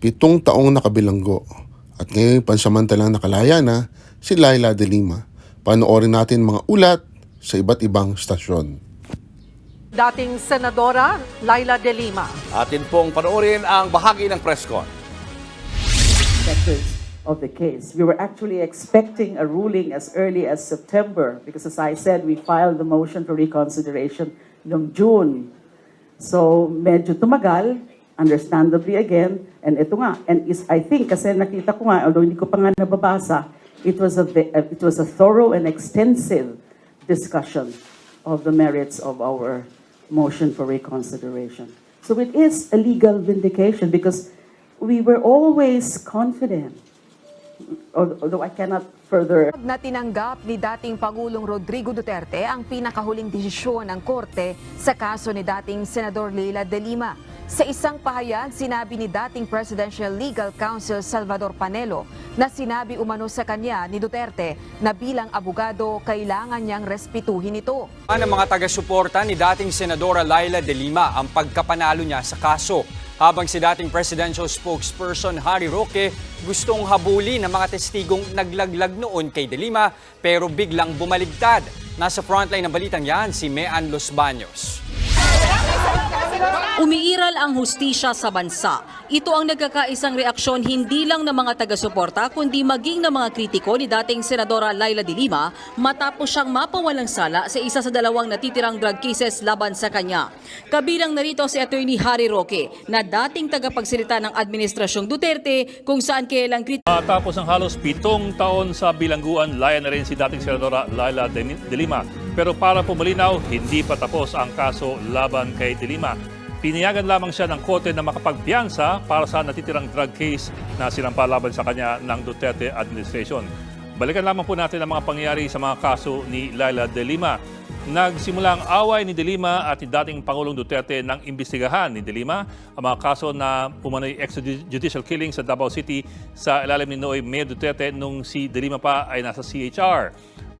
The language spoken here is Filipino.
pitong taong nakabilanggo at ngayon pansamantalang nakalaya na si Laila de Lima. Panoorin natin mga ulat sa iba't ibang stasyon. Dating Senadora Laila De Lima. Atin pong panoorin ang bahagi ng press con. of the case. We were actually expecting a ruling as early as September because, as I said, we filed the motion for reconsideration noong June. So, medyo tumagal, understandably again, and ito nga, and is, I think, kasi nakita ko nga, although hindi ko pa nga nababasa, it was a, uh, it was a thorough and extensive discussion of the merits of our motion for reconsideration. So it is a legal vindication because we were always confident, al- although I cannot further na tinanggap ni dating Pangulong Rodrigo Duterte ang pinakahuling desisyon ng korte sa kaso ni dating Senador Leila de Lima. Sa isang pahayag, sinabi ni dating Presidential Legal Counsel Salvador Panelo na sinabi umano sa kanya ni Duterte na bilang abogado kailangan niyang respetuhin ito. ng mga taga-suporta ni dating Senadora Laila de Lima ang pagkapanalo niya sa kaso. Habang si dating presidential spokesperson Harry Roque gustong habuli ng mga testigong naglaglag noon kay de Lima pero biglang bumaligtad. Nasa frontline ng balitang yan si Mean Los Baños. Umiiral ang hustisya sa bansa. Ito ang nagkakaisang reaksyon hindi lang ng mga taga-suporta kundi maging ng mga kritiko ni dating Senadora Laila de Lima matapos siyang mapawalang sala sa isa sa dalawang natitirang drug cases laban sa kanya. Kabilang narito si Attorney Harry Roque na dating tagapagsalita ng Administrasyong Duterte kung saan kailang kritiko Matapos ang halos pitong taon sa bilangguan, laya na rin si dating Senadora Laila de Lima. Pero para po malinaw, hindi pa tapos ang kaso laban kay de Lima. Pinayagan lamang siya ng korte na makapagpiyansa para sa natitirang drug case na sinampa laban sa kanya ng Duterte administration. Balikan lamang po natin ang mga pangyayari sa mga kaso ni Laila de Lima. Nagsimula ang away ni De Lima at dating Pangulong Duterte ng imbestigahan ni De Lima ang mga kaso na umano'y extrajudicial killing sa Davao City sa ilalim ni Noy Mayor Duterte nung si De Lima pa ay nasa CHR.